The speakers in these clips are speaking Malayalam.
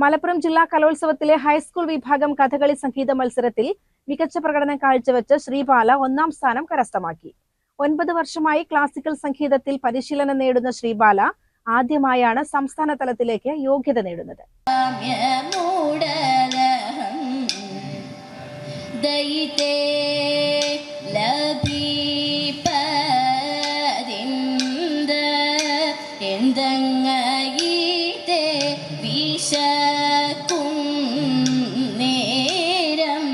മലപ്പുറം ജില്ലാ കലോത്സവത്തിലെ ഹൈസ്കൂൾ വിഭാഗം കഥകളി സംഗീത മത്സരത്തിൽ മികച്ച പ്രകടനം കാഴ്ചവെച്ച് ശ്രീബാല ഒന്നാം സ്ഥാനം കരസ്ഥമാക്കി. ഒൻപത് വർഷമായി ക്ലാസിക്കൽ സംഗീതത്തിൽ പരിശീലനം നേടുന്ന ശ്രീബാല ആദ്യമായാണ് സംസ്ഥാന തലത്തിലേക്ക് യോഗ്യത നേടുന്നത്. നേരം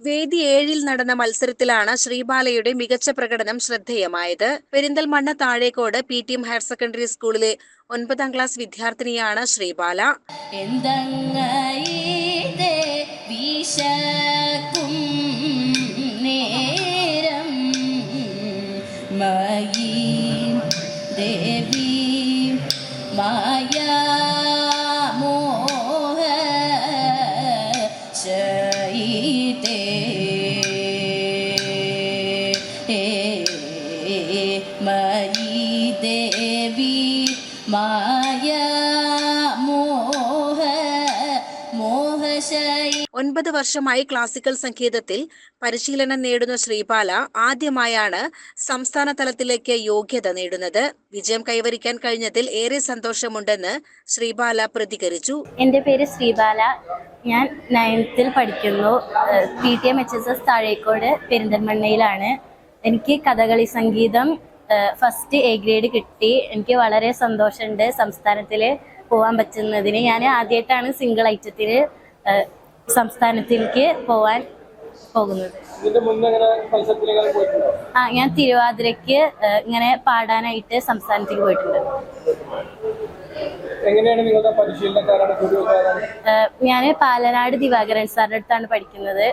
വേദി ഏഴിൽ നടന്ന മത്സരത്തിലാണ് ശ്രീബാലയുടെ മികച്ച പ്രകടനം ശ്രദ്ധേയമായത്. Perinthalmanna Thazhekode P T M higher secondary സ്കൂളിലെ ഒൻപതാം ക്ലാസ് വിദ്യാർത്ഥിനിയാണ് Sreebala. Gayim Devi Maya Mohe Chaite Devi Maya ഒൻപത് വർഷമായി ക്ലാസിക്കൽ സംഗീതത്തിൽ പരിശീലനം നേടുന്ന ശ്രീബാല ആദ്യമായാണ് സംസ്ഥാന തലത്തിലേക്ക് യോഗ്യത നേടുന്നത്. വിജയം കൈവരിക്കാൻ കഴിഞ്ഞതിൽ ഏറെ സന്തോഷമുണ്ടെന്ന് ശ്രീബാല പ്രതികരിച്ചു. എന്റെ പേര് ശ്രീബാല ഞാൻ നയൻത്തിൽ പഠിക്കുന്നു. P T M H S S Thazhekode പെരിന്തൽമണ്ണയിലാണ്. എനിക്ക് കഥകളി സംഗീതം ഫസ്റ്റ് എ ഗ്രേഡ് കിട്ടി. എനിക്ക് വളരെ സന്തോഷമുണ്ട് സംസ്ഥാനത്തിൽ പോകാൻ പറ്റുന്നതിന്. ഞാൻ ആദ്യമായിട്ടാണ് സിംഗിൾ ഐറ്റത്തിൽ സംസ്ഥാനത്തിലേക്ക് പോവാൻ പോകുന്നത്. ആ ഞാൻ തിരുവാതിരക്ക് ഇങ്ങനെ പാടാനായിട്ട് സംസ്ഥാനത്തേക്ക് പോയിട്ടുണ്ട്. ഞാൻ പാലനാട് ദിവാകരൻ സാറിന്റെ അടുത്താണ് പഠിക്കുന്നത്.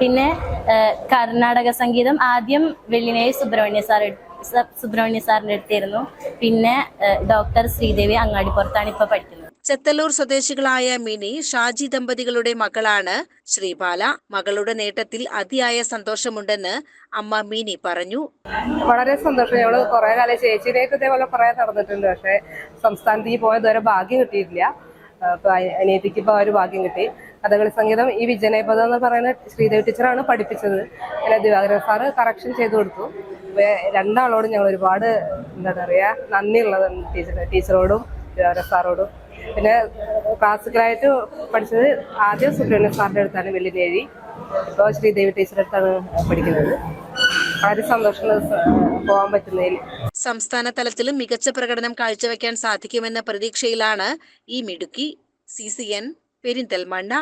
പിന്നെ കർണാടക സംഗീതം ആദ്യം വെള്ളിനേഴ് സുബ്രഹ്മണ്യ സാർ സുബ്രഹ്മണ്യ സാറിന്റെ അടുത്തായിരുന്നു. പിന്നെ ഡോക്ടർ ശ്രീദേവി അങ്ങാടിപ്പുറത്താണ് ഇപ്പൊ പഠിക്കുന്നത്. ചെത്തല്ലൂർ സ്വദേശികളായ മിനി ഷാജി ദമ്പതികളുടെ മകളാണ് ശ്രീബാല. മകളുടെ നേട്ടത്തിൽ അതിയായ സന്തോഷമുണ്ടെന്ന് അമ്മ മിനി പറഞ്ഞു. വളരെ സന്തോഷം. ഞങ്ങൾ കുറെ കാലം ചേച്ചിയിലേക്ക് ഇതേപോലെ കുറെ നടന്നിട്ടുണ്ട്. പക്ഷെ സംസ്ഥാനത്തേക്ക് പോയത് ഇതുവരെ ഭാഗ്യം കിട്ടിയിട്ടില്ല. അനിയത്തിക്ക് ഇപ്പൊ ഒരു ഭാഗ്യം കിട്ടി. കഥകളി സംഗീതം ഈ വിജയനേപഥം എന്ന് പറയുന്ന ശ്രീദേവി ടീച്ചറാണ് പഠിപ്പിച്ചത്. പിന്നെ ദിവാകരൻ സാറ് കറക്ഷൻ ചെയ്തു കൊടുത്തു. രണ്ടാളോടും ഞങ്ങൾ ഒരുപാട് എന്താ പറയാ നന്ദിയുള്ളത് ടീച്ചർ ടീച്ചറോടും സാറോടും. പിന്നെ ക്ലാസിക്കലായിട്ട് പഠിച്ചത് ആദ്യം സുബ്രഹ്മണ്യ സാറിന്റെ അടുത്താണ് വെള്ളിനേഴി ഇപ്പോൾ ശ്രീദേവി ടീച്ചറുടെ അടുത്താണ് പഠിക്കുന്നത്. വളരെ സന്തോഷം പോകാൻ പറ്റുന്നതിൽ. സംസ്ഥാന തലത്തിലും മികച്ച പ്രകടനം കാഴ്ചവെക്കാൻ സാധിക്കുമെന്ന പ്രതീക്ഷയിലാണ് ഈ മിടുക്കി സി സി എൻ പെരിന്തൽമണ്ണ